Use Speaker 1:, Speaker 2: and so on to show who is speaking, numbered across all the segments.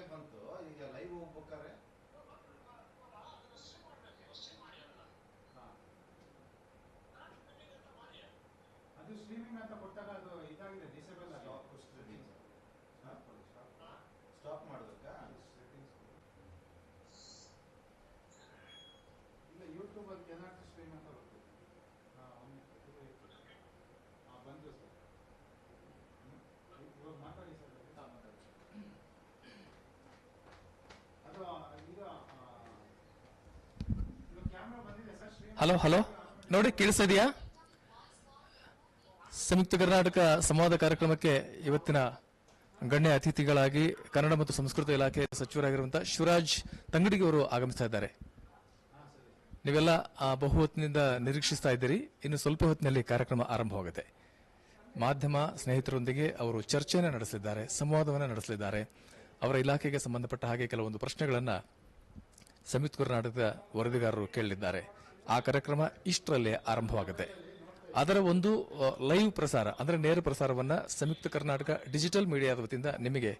Speaker 1: Display ಬಂತು ಈಗ live ಹೋಗ್ಬೇಕಾರೆ
Speaker 2: ಅದು ಸ್ಟ್ರೀಮಿಂಗ್ ಅಂತ ಕೊಟ್ಟಾಗ ಅದು ಇದಾಗಿದೆ ಡಿಸೇಬಲ್
Speaker 1: ಸ್ಟಾಪ್ ಸ್ಟಾಪ್ ಮಾಡಬೇಕಾ?
Speaker 2: ಇಲ್ಲ ಯೂಟ್ಯೂಬ್ ಅಲ್ಲಿ ಕೆನಾಟ್
Speaker 3: ಹಲೋ ಹಲೋ ನೋಡಿ ಕೇಳಿಸಿದೆಯಾ ಸಂಯುಕ್ತ ಕರ್ನಾಟಕ ಸಂವಾದ ಕಾರ್ಯಕ್ರಮಕ್ಕೆ ಇವತ್ತಿನ ಗಣ್ಯ ಅತಿಥಿಗಳಾಗಿ ಕನ್ನಡ ಮತ್ತು ಸಂಸ್ಕೃತಿ ಇಲಾಖೆ ಸಚಿವರಾಗಿರುವಂತಹ ಶಿವರಾಜ್ ತಂಗಡಿಗೆ ಅವರು ಆಗಮಿಸ್ತಾ ಇದ್ದಾರೆ. ನೀವೆಲ್ಲ ಬಹು ಹೊತ್ತಿನಿಂದ ನಿರೀಕ್ಷಿಸ್ತಾ ಇದ್ದೀರಿ. ಇನ್ನು ಸ್ವಲ್ಪ ಹೊತ್ತಿನಲ್ಲಿ ಕಾರ್ಯಕ್ರಮ ಆರಂಭವಾಗುತ್ತೆ ಮಾಧ್ಯಮ ಸ್ನೇಹಿತರೊಂದಿಗೆ ಅವರು ಚರ್ಚೆಯನ್ನು ನಡೆಸಲಿದ್ದಾರೆ, ಸಂವಾದವನ್ನು ನಡೆಸಲಿದ್ದಾರೆ. ಅವರ ಇಲಾಖೆಗೆ ಸಂಬಂಧಪಟ್ಟ ಹಾಗೆ ಕೆಲವೊಂದು ಪ್ರಶ್ನೆಗಳನ್ನು ಸಂಯುಕ್ತ ಕರ್ನಾಟಕದ ವರದಿಗಾರರು ಕೇಳಲಿದ್ದಾರೆ. ಆ ಕಾರ್ಯಕ್ರಮ ಇಷ್ಟರಲ್ಲೇ ಆರಂಭವಾಗುತ್ತೆ. ಅದರ ಒಂದು ಲೈವ್ ಪ್ರಸಾರ, ಅಂದರೆ ನೇರ ಪ್ರಸಾರವನ್ನು ಸಂಯುಕ್ತ ಕರ್ನಾಟಕ ಡಿಜಿಟಲ್ ಮೀಡಿಯಾದ ವತಿಯಿಂದ ನಿಮಗೆ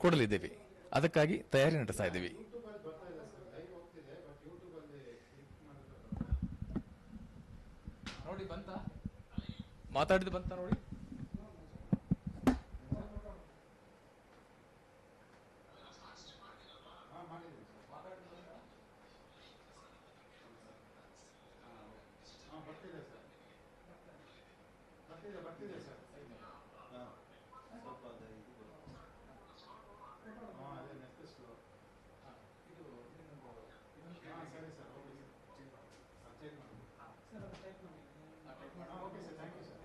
Speaker 3: ಕೊಡಲಿದ್ದೇವೆ. ಅದಕ್ಕಾಗಿ ತಯಾರಿ ನಡೆಸ್ತಾ ಇದ್ದೀವಿ.
Speaker 2: ಮಾತಾಡಿದ್ ಬಂತ? ಬರ್ತಾ ಇದೆ ಸರ್ ಲೈವ್ ಹೋಗ್ತಿದೆ ಬಟ್ ಯೂಟ್ಯೂಬ್ ಅಲ್ಲಿ ಕ್ಲಿಕ್ ಮಾಡಿದ್ರೆ
Speaker 3: ನೋಡಿ ಬಂತ ಮಾತಾಡಿದ ಬಂತ ನೋಡಿ
Speaker 2: ಹಾಂ ಮಾಡಿದ್ದೀವಿ ಸರ್ ಹಾಂ ಬರ್ತಿದೆ ಸರ್ ಬರ್ತಿದೆ ಬರ್ತಿದೆ ಸರ್
Speaker 1: ಹಾ. ಸ್ವಲ್ಪ ಅದು ಇದು ಬರುತ್ತೆ.
Speaker 2: ಹಾಂ ಅದೇ ನೆಕ್ಸ್ಟ್ ಸ್ಲೋ ಹಾಂ ಸರಿ ಸರ್ ಓಕೆ ಸರ್ ಚೇಂಜ್ ಮಾಡಿ ಹಾಂ okay sir thank you sir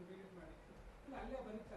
Speaker 1: Delete ಮಾಡ್ಲಾ?
Speaker 4: ಅಲ್ಲೇ ಬರೀತಾರೆ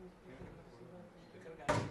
Speaker 4: ಕನ್ನಡ ಮತ್ತು ಸಂಸ್ಕೃತಿ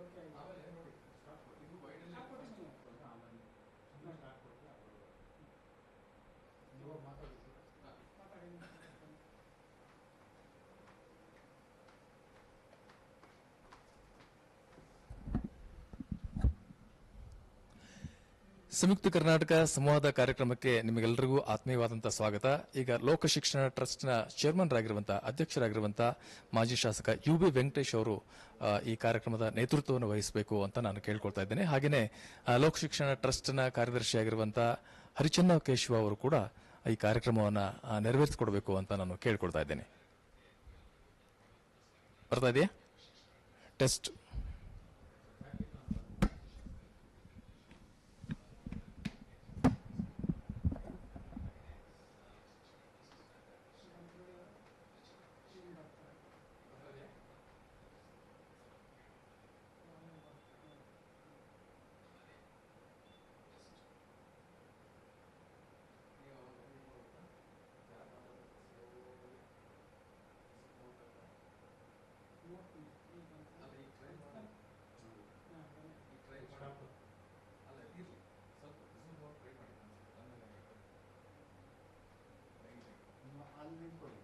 Speaker 3: okay. ಸಂಯುಕ್ತ ಕರ್ನಾಟಕ ಸಂವಾದ ಕಾರ್ಯಕ್ರಮಕ್ಕೆ ನಿಮಗೆಲ್ಲರಿಗೂ ಆತ್ಮೀಯವಾದಂತಹ ಸ್ವಾಗತ. ಈಗ ಲೋಕ ಶಿಕ್ಷಣ ಟ್ರಸ್ಟ್ನ ಚೇರ್ಮನ್ ಆಗಿರುವಂತಹ ಅಧ್ಯಕ್ಷರಾಗಿರುವಂತಹ ಮಾಜಿ ಶಾಸಕ ಯು ಬಿ ವೆಂಕಟೇಶ್ ಅವರು ಈ ಕಾರ್ಯಕ್ರಮದ ನೇತೃತ್ವವನ್ನು ವಹಿಸಬೇಕು ಅಂತ ನಾನು ಕೇಳ್ಕೊಳ್ತಾ ಇದ್ದೇನೆ. ಹಾಗೆಯೇ ಲೋಕ ಶಿಕ್ಷಣ ಟ್ರಸ್ಟ್ನ ಕಾರ್ಯದರ್ಶಿಯಾಗಿರುವಂತಹ ಹರಿಚನ್ನ ಕೇಶವ ಅವರು ಕೂಡ ಈ ಕಾರ್ಯಕ್ರಮವನ್ನು ನೆರವೇರಿಸಿಕೊಡಬೇಕು ಅಂತ ನಾನು ಕೇಳ್ಕೊಳ್ತಾ ಇದ್ದೇನೆ. ಬರ್ತಾ ಇದೆಯಾ? ಟೆಸ್ಟ್
Speaker 2: ಅಲ್ಲಿ ನಿಂತ್ಕೊಳ್ಳಿ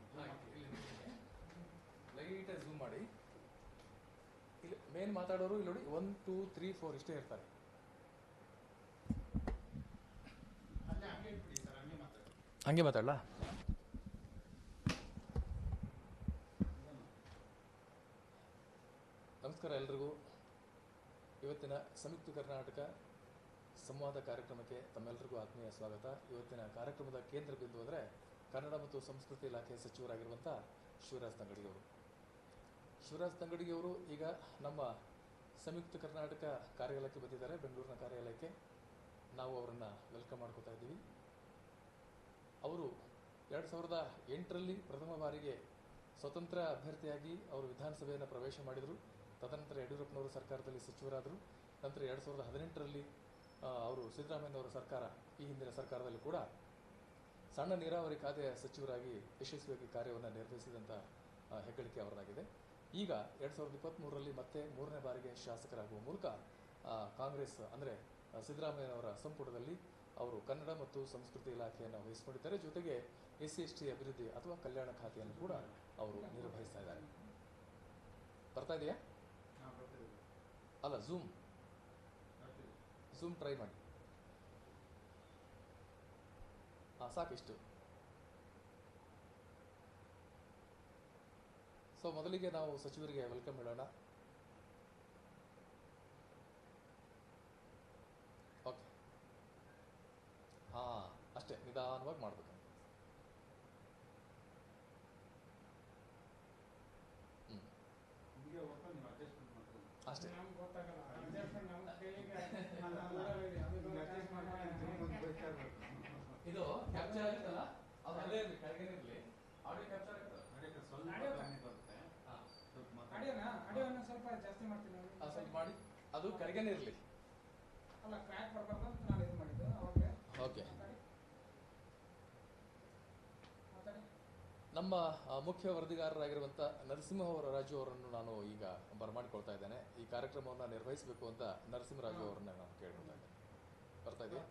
Speaker 3: ಲೈಟ್ ಝೂಮ್ ಮಾಡಿ ಮೇನ್ ಮಾತಾಡೋರು? ಇಲ್ಲಿ ನೋಡಿ ಒನ್ ಟೂ ತ್ರೀ ಫೋರ್ ಇಷ್ಟೇ ಇರ್ತಾರೆ.
Speaker 2: ಹಂಗೆ
Speaker 3: ಮಾತಾಡಲಾ? ನಮಸ್ಕಾರ ಎಲ್ರಿಗೂ. ಇವತ್ತಿನ ಸಂಯುಕ್ತ ಕರ್ನಾಟಕ ಸಂವಾದ ಕಾರ್ಯಕ್ರಮಕ್ಕೆ ತಮ್ಮೆಲ್ಲರಿಗೂ ಆತ್ಮೀಯ ಸ್ವಾಗತ. ಇವತ್ತಿನ ಕಾರ್ಯಕ್ರಮದ ಕೇಂದ್ರ ಬಿಂದು ಅಂದರೆ ಕನ್ನಡ ಮತ್ತು ಸಂಸ್ಕೃತಿ ಇಲಾಖೆ ಸಚಿವರಾಗಿರುವಂಥ ಶಿವರಾಜ್ ತಂಗಡಿಯವರು. ಶಿವರಾಜ್ ತಂಗಡಿಯವರು ಈಗ ನಮ್ಮ ಸಂಯುಕ್ತ ಕರ್ನಾಟಕ ಕಾರ್ಯಾಲಯಕ್ಕೆ ಬಂದಿದ್ದಾರೆ, ಬೆಂಗಳೂರಿನ ಕಾರ್ಯಾಲಯಕ್ಕೆ. ನಾವು ಅವರನ್ನು ವೆಲ್ಕಮ್ ಮಾಡ್ಕೋತಾ ಇದ್ದೀವಿ. ಅವರು ಎರಡು ಸಾವಿರದ ಎಂಟರಲ್ಲಿ ಪ್ರಥಮ ಬಾರಿಗೆ ಸ್ವತಂತ್ರ ಅಭ್ಯರ್ಥಿಯಾಗಿ ಅವರು ವಿಧಾನಸಭೆಯನ್ನು ಪ್ರವೇಶ ಮಾಡಿದರು. ತದನಂತರ ಯಡಿಯೂರಪ್ಪನವರು ಸರ್ಕಾರದಲ್ಲಿ ಸಚಿವರಾದರು. ನಂತರ ಎರಡು ಸಾವಿರದ ಹದಿನೆಂಟರಲ್ಲಿ ಅವರು ಸಿದ್ದರಾಮಯ್ಯನವರ ಸರ್ಕಾರ, ಈ ಹಿಂದಿನ ಸರ್ಕಾರದಲ್ಲಿ ಕೂಡ ಸಣ್ಣ ನೀರಾವರಿ ಖಾತೆಯ ಸಚಿವರಾಗಿ ಯಶಸ್ವಿಯಾಗಿ ಕಾರ್ಯವನ್ನು ನಿರ್ವಹಿಸಿದಂಥ ಹೆಗ್ಗಳಿಕೆ ಅವರದಾಗಿದೆ. ಈಗ ಎರಡು ಸಾವಿರದ ಇಪ್ಪತ್ತ್ಮೂರರಲ್ಲಿ ಮತ್ತೆ ಮೂರನೇ ಬಾರಿಗೆ ಶಾಸಕರಾಗುವ ಮೂಲಕ ಕಾಂಗ್ರೆಸ್ ಅಂದರೆ ಸಿದ್ದರಾಮಯ್ಯನವರ ಸಂಪುಟದಲ್ಲಿ ಅವರು ಕನ್ನಡ ಮತ್ತು ಸಂಸ್ಕೃತಿ ಇಲಾಖೆಯನ್ನು ವಹಿಸಿಕೊಂಡಿದ್ದಾರೆ. ಜೊತೆಗೆ ಎಸ್ ಸಿ ಎಸ್ ಟಿ ಅಭಿವೃದ್ಧಿ ಅಥವಾ ಕಲ್ಯಾಣ ಖಾತೆಯನ್ನು ಕೂಡ ಅವರು ನಿರ್ವಹಿಸ್ತಾ ಇದ್ದಾರೆ. ಬರ್ತಾ ಇದೆಯಾ? ಅಲ್ಲ ಝೂಮ್ ಝೂಮ್ ಟ್ರೈ ಮಾಡಿ. ಹಾಂ ಸಾಕಿಷ್ಟು. ಸೊ ಮೊದಲಿಗೆ ನಾವು ಸಚಿವರಿಗೆ ವೆಲ್ಕಮ್ ಹೇಳೋಣ. ಓಕೆ ಹಾಂ ಅಷ್ಟೇ ನಿಧಾನವಾಗಿ ಮಾಡಬೇಕು ಹ್ಞೂ
Speaker 2: ನಿಮಗೆ ಒಟ್ಟು ನೀವು ಅಡ್ಜಸ್ಟ್ಮೆಂಟ್ ಮಾಡ್ಕೊಳ್ಳಿ
Speaker 3: ಅಷ್ಟೇ
Speaker 4: ನಮ್ಗೆ ಗೊತ್ತಾಗಲ್ಲ adjustment ನಮ್ಮ ಕೈಗೆ
Speaker 2: ಅಲ್ಲ, ಅಲ್ಲ.
Speaker 4: ಊರಲ್ಲಿ ಅದು
Speaker 2: ನಿಮ್ಗೆ
Speaker 4: adjust
Speaker 2: adjust
Speaker 4: ಮಾಡಿ
Speaker 2: ಮಾಡ್ಕೊಳ್ಳಿ ಅಂತ ನಿಮ್ಗೊಂದು ಗೊತ್ತಾಗ್ಬೇಕು.
Speaker 3: ಇದು ಕ್ಯಾಪ್ಚರ್ ಆಗುತ್ತಲ್ಲ ಅದು ಅಲ್ಲೇ ಇರಲಿ ಕೆಳಗೆ ಇರಲಿ ಆಡಿಯೋ ಕ್ಯಾಪ್ಚರ್ ಆಗುತ್ತಲ್ಲ
Speaker 2: ಅದಕ್ಕೆ ಸ್ವಲ್ಪ
Speaker 4: ನಡೆಯುತ್ತೆ.
Speaker 2: ಕಮ್ಮಿ ಬರುತ್ತೆ
Speaker 3: ಹಾಂ
Speaker 2: ಸ್ವಲ್ಪ ಮಾತಾಡಿ.
Speaker 4: ಆಡಿಯೋನ ಆಡಿಯೋನ ಜಾಸ್ತಿ ಮಾಡ್ತೀನಿ
Speaker 3: ಆ ಸ್ವಲ್ಪ ಮಾಡಿ. ಅದು ಕರಿಗೇನೆ ಇರಲಿ.
Speaker 4: ಅಲ್ಲ ಕ್ರ್ಯಾಕ್ ಬರಬಾರ್ದು ಅಂತ ನಾನು ಇದು ಮಾಡಿದ್ದು
Speaker 3: ಓಕೆ.
Speaker 4: ಓಕೆ
Speaker 3: ನಮ್ಮ ಮುಖ್ಯ ವರದಿಗಾರರಾಗಿರುವಂಥ ನರಸಿಂಹ ರಾಜು ಅವರನ್ನು ನಾನು ಈಗ ಬರಮಾಡಿಕೊಳ್ತಾ ಇದ್ದೇನೆ. ಈ ಕಾರ್ಯಕ್ರಮವನ್ನು ನಿರ್ವಹಿಸಬೇಕು ಅಂತ ನರಸಿಂಹರಾಜು ಅವರನ್ನ ನಾನು ಕೇಳ್ಕೊಳ್ತಾ ಇದ್ದೇನೆ. ಬರ್ತಾ ಇದೆಯಾ?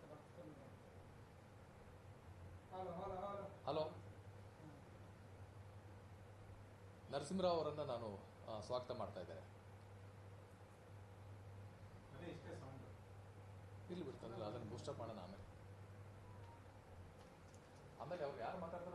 Speaker 4: ಹಲೋ
Speaker 3: ನರಸಿಂಹರಾವ್ ಅವರನ್ನು ನಾನು ಸ್ವಾಗತ ಮಾಡ್ತಾ ಇದ್ದೇನೆ. ಇಲ್ಲಿ ಬಿಡ್ತಂದ್ರೆ ಅದನ್ನು ಬೂಸ್ಟಪ್ ಮಾಡೋಣ ಆಮೇಲೆ ಆಮೇಲೆ ಅವ್ರು ಯಾರು ಮಾತಾಡ್ತಾರೆ